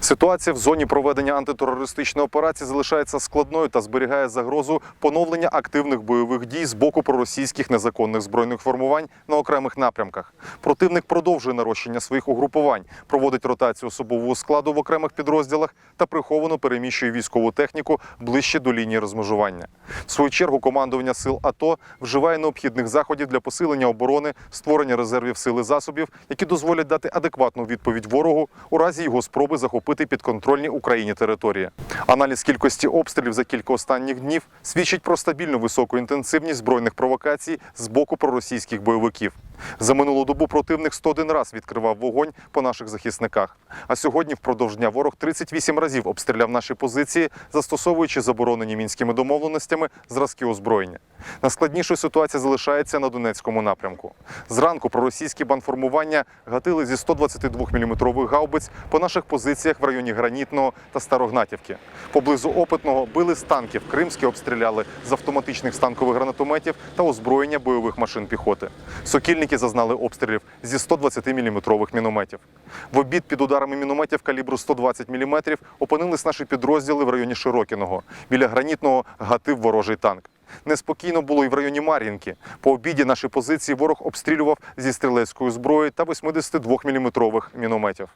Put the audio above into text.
Ситуація в зоні проведення антитерористичної операції залишається складною та зберігає загрозу поновлення активних бойових дій з боку проросійських незаконних збройних формувань на окремих напрямках. Противник продовжує нарощення своїх угрупувань, проводить ротацію особового складу в окремих підрозділах та приховано переміщує військову техніку ближче до лінії розмежування. В свою чергу командування сил АТО вживає необхідних заходів для посилення оборони, створення резервів сил і засобів, які дозволять дати адекватну відповідь ворогу у разі його спроби захопити підконтрольні Україні території. Аналіз кількості обстрілів за кілька останніх днів свідчить про стабільну високу інтенсивність збройних провокацій з боку проросійських бойовиків. За минулу добу противник 101 раз відкривав вогонь по наших захисниках. А сьогодні, впродовж дня, ворог 38 разів обстріляв наші позиції, застосовуючи заборонені мінськими домовленостями зразки озброєння. Найскладнішою ситуація залишається на Донецькому напрямку. Зранку проросійські банформування гатили зі 122-мм гаубиць по наших позиціях в районі Гранітного та Старогнатівки. Поблизу опитного били з танків, кримські обстріляли з автоматичних станкових гранатометів та озброєння бойових машин піхоти. Сокільники зазнали обстрілів зі 120-мм мінометів. В обід під ударами мінометів калібру 120 мм опинились наші підрозділи в районі Широкіного. Біля гранітного гатив ворожий танк. Неспокійно було і в районі Мар'їнки. По обіді наші позиції ворог обстрілював зі стрілецької зброї та 82-мм мінометів.